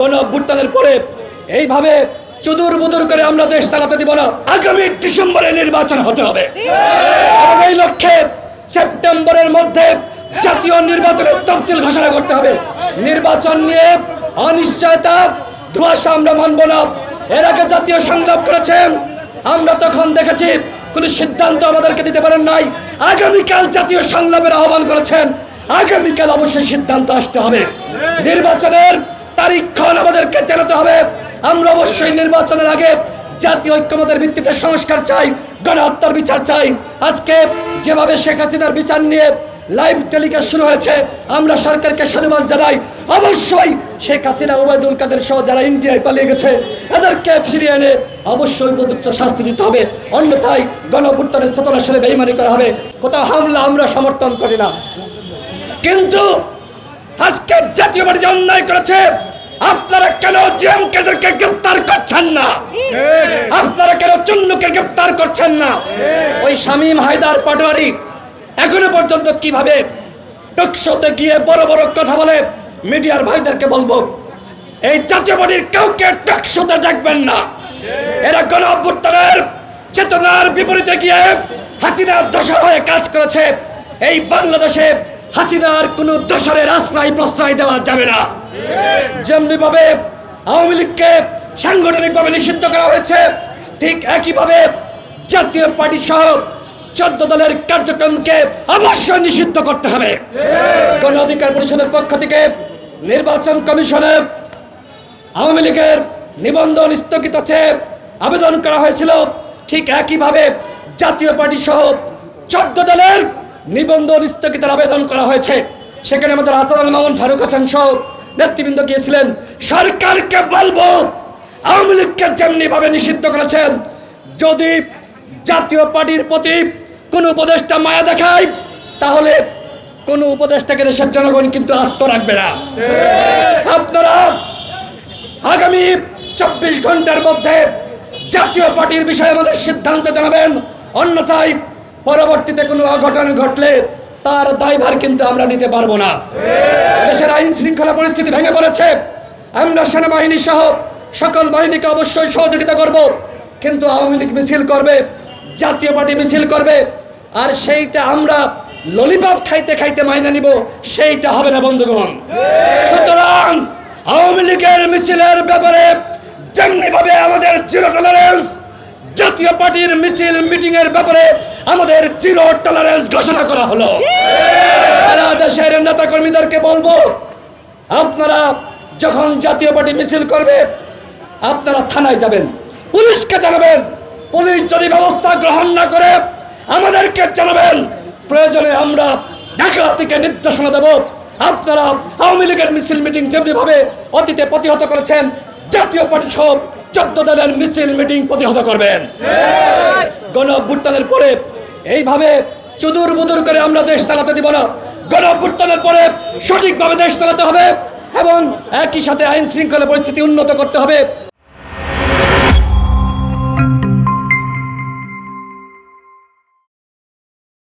কোন অভ্যুত্থানের পরে এইভাবে চুদুর বুদুর করে আমরা দেশ চালাতে দিব না। আগামী ডিসেম্বরে নির্বাচন হতে হবে। এই লক্ষ্যে সেপ্টেম্বরের মধ্যে জাতীয় নির্বাচনের তফসিল ঘোষণা করতে হবে। নির্বাচন নিয়ে অনিশ্চয়তা, ধোঁয়াশা আমরা মানব না। এর আগে জাতীয় সংলাপ করেছেন, আমরা তখন দেখেছি কোনো সিদ্ধান্ত আমাদেরকে দিতে পারেন নাই। আগামীকাল জাতীয় সংলাপের আহ্বান করেছেন, আগামীকাল অবশ্যই সিদ্ধান্ত আসতে হবে। নির্বাচনের তারিখক্ষণ আমাদেরকে জানাতে হবে। আমরা অবশ্যই নির্বাচনের আগে জাতীয় ঐক্যমতের ভিত্তিতে সংস্কার চাই, গণহত্যার বিচার চাই। আজকে যেভাবে শেখ হাসিনার বিচার নিয়ে লাইভ টেলিকাস্ট শুরু হয়েছে, আমরা সরকারকে সাধুবাদ জানাই। অবশ্যই শেখ হাসিনা, ওবায়দুল কাদের সহ যারা ইন্ডিয়ায় পালিয়ে গেছে, এদেরকে ফিরিয়ে এনে অবশ্যই উপযুক্ত শাস্তি দিতে হবে। অন্যথায় গণভুত্থানের চেতনার সাথে বেইমানি করা হবে। কোথাও হামলা আমরা সমর্থন করি না। কিন্তু আজকে জাতীয় যে অন্যায় করেছে আপনারা কেন জিএম কেদেরকে গ্রেফতার করছেন না? আপনারা কেন চুন্নুকে গ্রেফতার করছেন না? ওই শামীম হায়দার পাটোয়ারি এখনও পর্যন্ত কীভাবে টকশোতে গিয়ে বড় বড় কথা বলে মিডিয়ার ভাইদেরকে বলব, এই জাতীয় পার্টির কাউকে টকশোতে দেখবেন না। এরা গণ অভ্যুত্থানের চেতনার বিপরীতে গিয়ে হাসিনার দোষর হয়ে কাজ করেছে। এই বাংলাদেশে হাসিনার কোনো দোষরের আশ্রয় প্রশ্রয় দেওয়া যাবে না। যেমনি ভাবে আওয়ামী লীগকে সাংগঠনিকভাবে নিষিদ্ধ করা হয়েছে, ঠিক একইভাবে জাতীয় পার্টি সহ চোদ্দ দলের কার্যক্রমকে অবশ্যই নিষিদ্ধ করতে হবে। গণ অধিকার পরিষদের পক্ষ থেকে নির্বাচন কমিশনে আওয়ামী লীগের নিবন্ধন স্থগিত আছে, আবেদন করা হয়েছিল। ঠিক একইভাবে জাতীয় পার্টি সহ চোদ্দ দলের নিবন্ধন স্থগিতের আবেদন করা হয়েছে। সেখানে আমাদের হাসান মামুন ফারুক হাসান সহ নেতৃবৃন্দ গিয়েছিলেন, সরকারকে বলব, আওয়ামী লীগকে যেমনি ভাবে নিষিদ্ধ করেছেন, যদি জাতীয় পার্টির প্রতি কোনো উপদেষ্টা মায়া দেখায়, তাহলে কোনো উপদেষ্টাকে দেশের জনগণ কিন্তু আস্ত রাখবে না। আপনারা আগামী চব্বিশ ঘণ্টার মধ্যে জাতীয় পার্টির বিষয়ে আমাদের সিদ্ধান্ত জানাবেন, অন্যথায় পরবর্তীতে কোনো অঘটন ঘটলে তার দায়ভার কিন্তু আমরা নিতে পারব না। দেশের আইন শৃঙ্খলা পরিস্থিতি ভেঙে পড়েছে। আমরা সেনাবাহিনী সহ সকল বাহিনীকে অবশ্যই সহযোগিতা করব। কিন্তু আওয়ামী লীগ মিছিল করবে, জাতীয় পার্টি মিছিল করবে, আর সেইটা আমরা ললিপপ খাইতে খাইতে মাইনা নিব, সেইটা হবে না, বন্ধুগণ। সুতরাং আওয়ামী লীগের মিছিলের ব্যাপারে যেমনি ভাবে আমাদের জিরো টলারেন্স জাতীয় পার্টির মিছিল মিটিং এর ব্যাপারে আমাদের জিরো টলারেন্স ঘোষণা করা হলো। সারা দেশের নেতা কর্মীদেরকে বলব, আপনারা যখন জাতীয় পার্টি মিছিল করবে, আপনারা থানায় যাবেন, পুলিশকে জানাবেন। পুলিশ যদি ব্যবস্থা গ্রহণ না করে, আমাদেরকে জানাবেন। প্রয়োজনে আমরা ঢাকা থেকে নির্দেশনা দেব। আপনারা আওয়ামী লীগের মিছিল, মিটিং যেমনি ভাবে অতীতে প্রতিহত করেছেন, জাতীয় পার্টি সব চোদ্দ দলের মিছিল, মিটিং প্রতিহত করবেন। গণ অভ্যুত্থানের পরে এইভাবে চুদুর বুদুর করে আমরা দেশ চালাতে দিব না। গণ অভ্যুত্থানের পরে সঠিকভাবে দেশ চালাতে হবে এবং একই সাথে আইন শৃঙ্খলা পরিস্থিতি উন্নত করতে হবে।